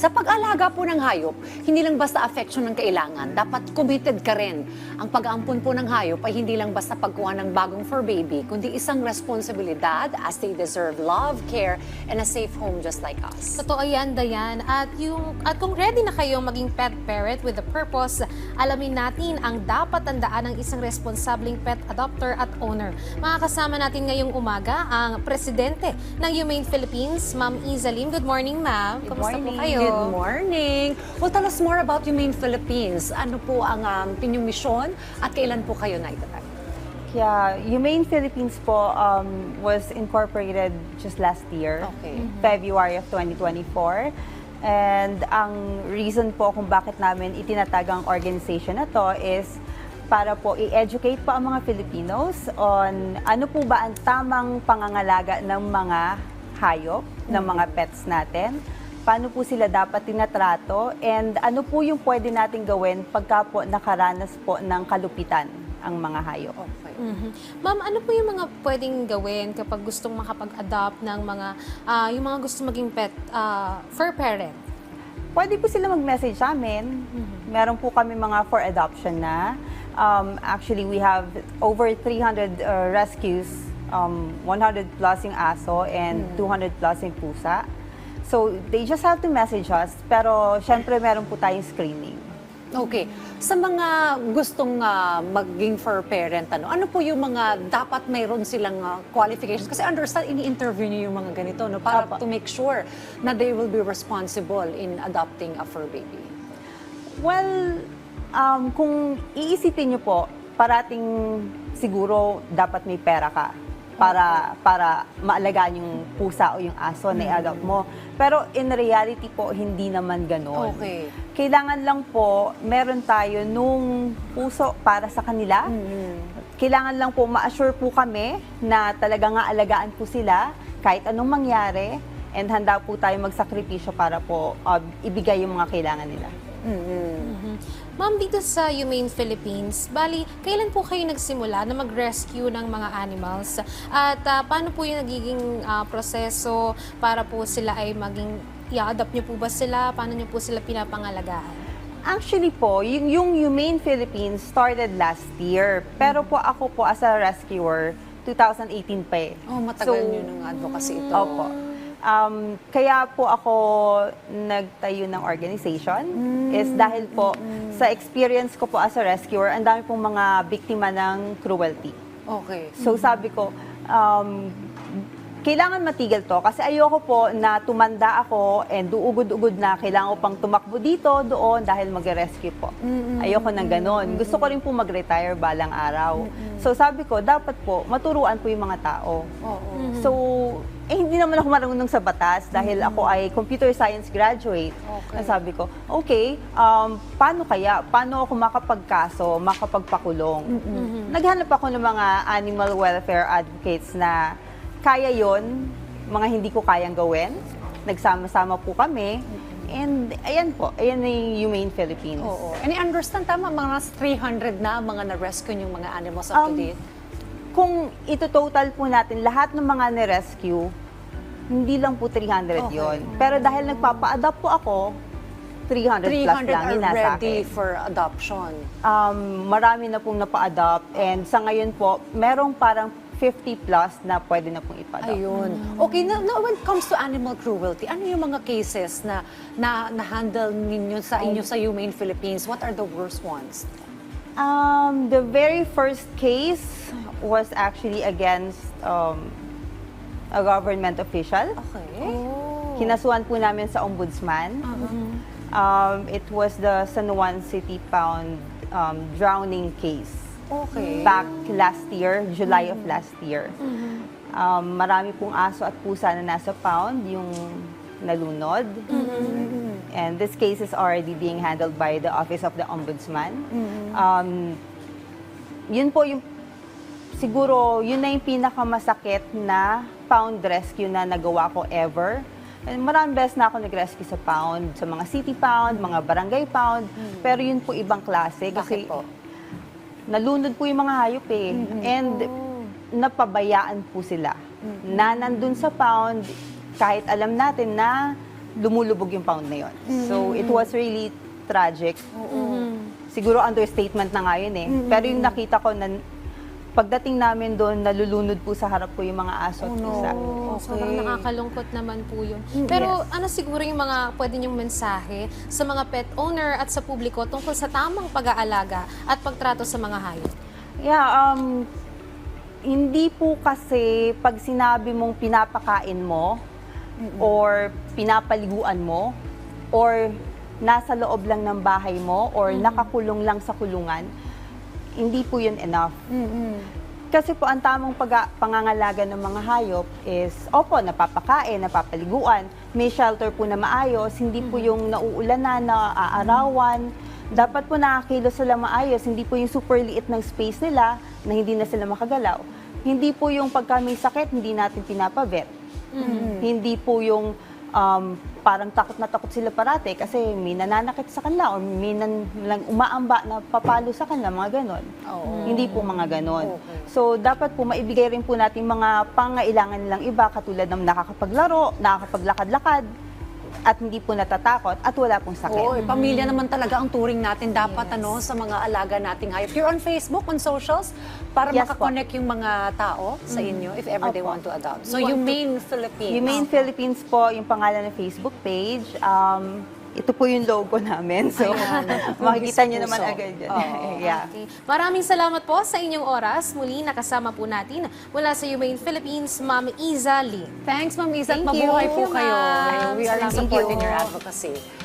Sa pag-alaga po ng hayop, hindi lang basta affection ng kailangan, dapat committed ka rin. Ang pag-aampon po ng hayop ay hindi lang basta pagkuha ng bagong fur baby, kundi isang responsibilidad as they deserve love, care, and a safe home just like us. Totoo yan, Dayan. At, yung, at kung ready na kayong maging pet parent with a purpose, alamin natin ang dapat tandaan ng isang responsableng pet adopter at owner. Makakasama natin ngayong umaga ang presidente ng Humane Philippines, Ma'am Iza Lim. Good morning, ma'am. Kumusta po kayo? Good morning. Well, tell us more about Humane Philippines. Ano po ang um, inyong misyon at kailan po kayo naitatag? Yeah, Humane Philippines po um, was incorporated just last year, Okay. February of 2024. And ang reason po kung bakit namin itinatag ang organization na to is para po i-educate po ang mga Filipinos on ano po ba ang tamang pangangalaga ng mga hayop, ng mga pets natin, paano po sila dapat tinatrato, and ano po yung pwede natin gawin pagka po nakaranas po ng kalupitan ang mga hayop. Okay. Mhm. Ma'am, ano po yung mga pwedeng gawin kapag gustong makapag-adopt ng mga, ah, yung mga gusto maging pet, ah, fur parent? Pwede po sila mag-message sa amin. Meron po kami mga for adoption na. Um, actually, we have over 300 uh, rescues, um, 100 plus yung aso and 200 plus yung pusa. So, they just have to message us. Pero, syempre, meron po tayong screening. Okay. Sa mga gustong ah, maging fur parent, ano, ano po yung mga dapat mayroon silang ah, qualifications? Kasi understand, ini-interview niyo yung mga ganito, no? Para Apa. to make sure na they will be responsible in adopting a fur baby. Well, um, kung iisipin niyo po, parating siguro dapat may pera ka para para maalagaan yung pusa o yung aso na i-adopt mo. Pero in reality po, hindi naman ganoon. Okay. Kailangan lang po, meron tayo nung puso para sa kanila. Kailangan lang po ma-assure po kami na talaga nga alagaan po sila kahit anong mangyari and handa po tayo magsakripisyo para po uh, ibigay yung mga kailangan nila. Mhm. Ma'am, dito sa Humane Philippines, bali, kailan po kayo nagsimula na mag-rescue ng mga animals? At ah, paano po yung nagiging ah, proseso para po sila ay maging, i-adopt niyo po ba sila? Paano niyo po sila pinapangalagaan? Actually po, yung, yung Humane Philippines started last year. Pero po ako po as a rescuer, 2018 pa eh. Oh, matagal So, niyo ng advocacy ito. Opo. Um, kaya po ako nagtayo ng organization is dahil po sa experience ko po as a rescuer, ang dami pong mga biktima ng cruelty. Okay. So sabi ko, um, kailangan matigil to kasi ayoko po na tumanda ako and duugod-ugod na kailangan ko pang tumakbo dito, doon dahil mag-rescue po. Ayoko ng ganon. Gusto ko rin po mag-retire balang araw. So sabi ko, dapat po maturuan po yung mga tao. Oo. So, naman ako marunong sa batas dahil ako ay computer science graduate. Okay. Sabi ko, okay, um, paano kaya? Paano ako makapagkaso, makapagpakulong? Naghanap ako ng mga animal welfare advocates na kaya yon mga hindi ko kayang gawin. Nagsama-sama po kami. And ayan po, ayan na yung Humane Philippines. Oo. And I understand, tama, mga 300 na mga na-rescue yung mga animals up to Um, date. Kung ito total po natin, lahat ng mga ni-rescue, hindi lang po 300 Okay. yon. Pero dahil nagpapa-adopt po ako, 300, plus 300 lang are yung nasa ready akin. for adoption. Um, marami na pong napa-adopt and sa ngayon po, merong parang 50 plus na pwede na pong ipa-adopt. Ayun. Okay, now, now when it comes to animal cruelty, ano yung mga cases na na na-handle ninyo sa inyo sa Humane Philippines? What are the worst ones? Um, the very first case was actually against um, a government official. Okay. Oh. Kinasuhan po namin sa ombudsman. Um, it was the San Juan City Pound um, drowning case. Okay. Back last year, July of last year. Um, marami pong aso at pusa na nasa pound, yung nalunod. And this case is already being handled by the Office of the Ombudsman. Um, yun po yung, siguro, yun na yung pinakamasakit na pound rescue na nagawa ko ever. And maraming beses na ako nag-rescue sa pound, sa mga city pound, mga barangay pound. Pero yun po ibang klase. Kasi Bakit po? nalunod po yung mga hayop eh. And napabayaan po sila. Na nandun sa pound, kahit alam natin na lumulubog yung pound na yun. So, it was really tragic. Siguro understatement na nga yun eh. Pero yung nakita ko na pagdating namin doon, nalulunod po sa harap ko yung mga aso at pusa. Oh, Okay. Sobrang nakakalungkot naman po yun. Pero ano siguro yung mga pwede niyong mensahe sa mga pet owner at sa publiko tungkol sa tamang pag-aalaga at pagtrato sa mga hayop? Yeah, um, hindi po kasi pag sinabi mong pinapakain mo or pinapaliguan mo or nasa loob lang ng bahay mo or nakakulong lang sa kulungan, hindi po yun enough. Kasi po ang tamang pag pangangalaga ng mga hayop is, opo, napapakain, napapaliguan, may shelter po na maayos, hindi po yung nauulanan, na aarawan. Dapat po nakakilos sila maayos, hindi po yung super liit ng space nila na hindi na sila makagalaw. Hindi po yung pagka may sakit, hindi natin pinapavet. Hindi po yung um, parang takot na takot sila parate kasi may nananakit sa kanila o may nan, lang umaamba na papalo sa kanila, mga ganon. Oo. Hindi po mga ganon. Okay. So, dapat po maibigay rin po natin mga pangailangan nilang iba katulad ng nakakapaglaro, nakakapaglakad-lakad, at hindi po natatakot at wala pong sakit. Eh, pamilya naman talaga ang turing natin dapat ano sa mga alaga nating hayop. You're on Facebook, on socials, para Yes makakonect yung mga tao sa inyo if ever they Opo. want to adopt. So, to- Humane Philippines. Humane Philippines po yung pangalan ng Facebook page. Um, ito po yung logo namin. So, makikita nyo naman agad yan. Oo. yeah. Okay. Maraming salamat po sa inyong oras. Muli nakasama po natin mula sa Humane Philippines, Ma'am Iza Lee. Thanks, Ma'am Isa. at Thank you, Mabuhay po kayo. ma'am. We are Salamat supporting po. your advocacy.